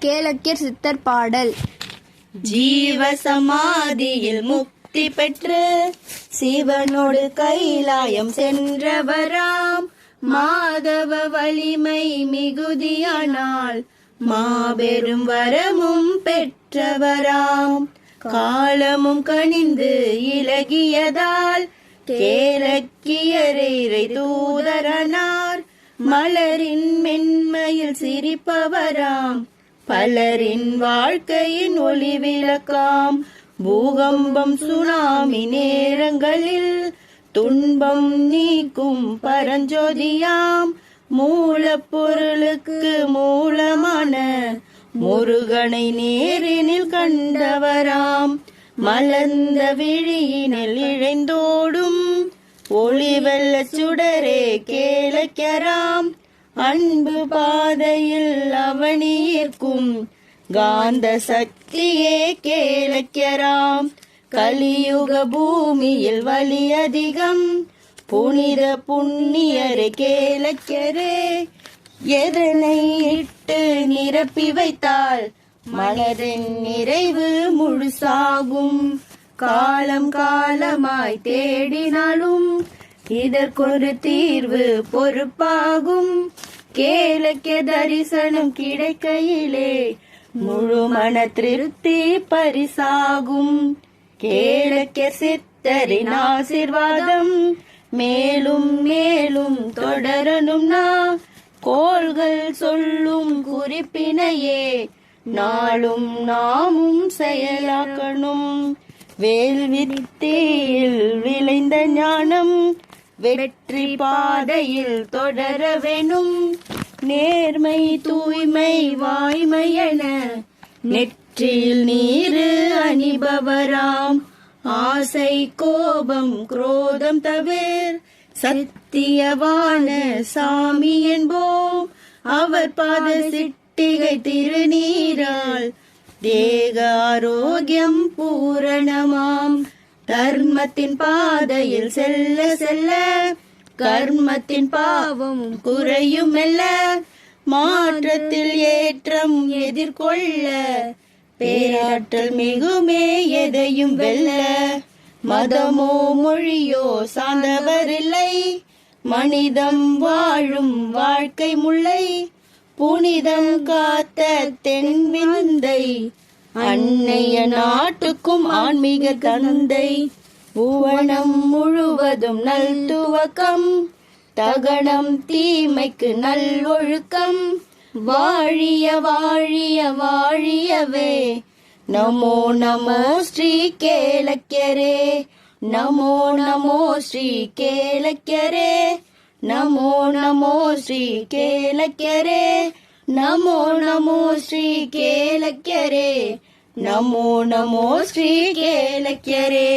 கேளக்கியர் சித்தர் பாடல். ஜீவ சமாதியில் முக்தி பெற்று சிவனோடு கைலாயம் சென்றவராம். மாதவ வலிமை மிகுதியானால் மாபெரும் வரமும் பெற்றவராம். காலமும் கனிந்து இலகியதால் கேலக்கியரை தூதரனார். மலரின் மென்மையில் சிரிப்பவராம். பலரின் வாழ்க்கையின் ஒளி விளக்காம் பூகம்பம் சுனாமி நேரங்களில் துன்பம் நீக்கும் பரஞ்சோதியாம். மூலப்பொருளுக்கு மூலமான முருகனை நேரினில் கண்டவராம். மலர்ந்த விழியினில் இழைந்தோடும் ஒளிவெல்ல சுடரே கேளக்கராம். அன்பு பாதையில் அவனியிருக்கும். காந்த சக்தியே கேளக்கராம். கலியுக பூமியில் வலி அதிகம். புனித புண்ணியரே கேளக்கரே. எதனை இட்டு நிரப்பி வைத்தால் மனதின் நிறைவு முழுசாகும். காலம் காலமாய் தேடினாலும் இதற்கொரு தீர்வு பொறுப்பாகும். கேளக்கிய தரிசனம் கிடைக்கையிலே முழு மன திருப்தி பரிசாகும். கேளக்கிய சித்தரின் ஆசிர்வாதம். மேலும் மேலும் தொடரணும்னா கோள்கள் சொல்லும் குறிப்பினையே நாளும் நாமும் செயலாக்கணும். வேள்வித்தீயில் விளைந்த ஞானம் வெற்றி பாதையில் தொடர வேணும். நேர்மை தூய்மை வாய்மை என நெற்றியில் நீரு அணிபவராம். ஆசை கோபம் குரோதம் தவிர் சத்தியவான சாமி என்போம். அவர் பாத சிட்டிகை திருநீரால் தேக ஆரோக்கியம் பூரணமாம். தர்மத்தின் பாதையில் செல்ல செல்ல கர்மத்தின் பாவம் குறையும் அல்ல மாற்றத்தில் ஏற்றம் எதிர்கொள்ள பேராற்றல் மிகுமே எதையும் வெல்ல மதமோ மொழியோ சார்ந்தவரில்லை. மனிதம் வாழும் வாழ்க்கை முல்லை புனிதம் காத்த தென் விந்தை அன்னைய நாட்டுக்கும் ஆன்மீக தந்தை புவனம் முழுவதும் நல் துவக்கம் தகனம் தீமைக்கு நல்லொழுக்கம் வாழிய வாழிய வாழியவே நமோ நமோ ஸ்ரீ கேலக்கரே நமோ நமோ ஸ்ரீ கேலக்கரே நமோ நமோ ஸ்ரீ கேலக்கரே நமோ நமோ ஸ்ரீ கேலக்கரே நமோ நமோ ஸ்ரீ கேளக்கரே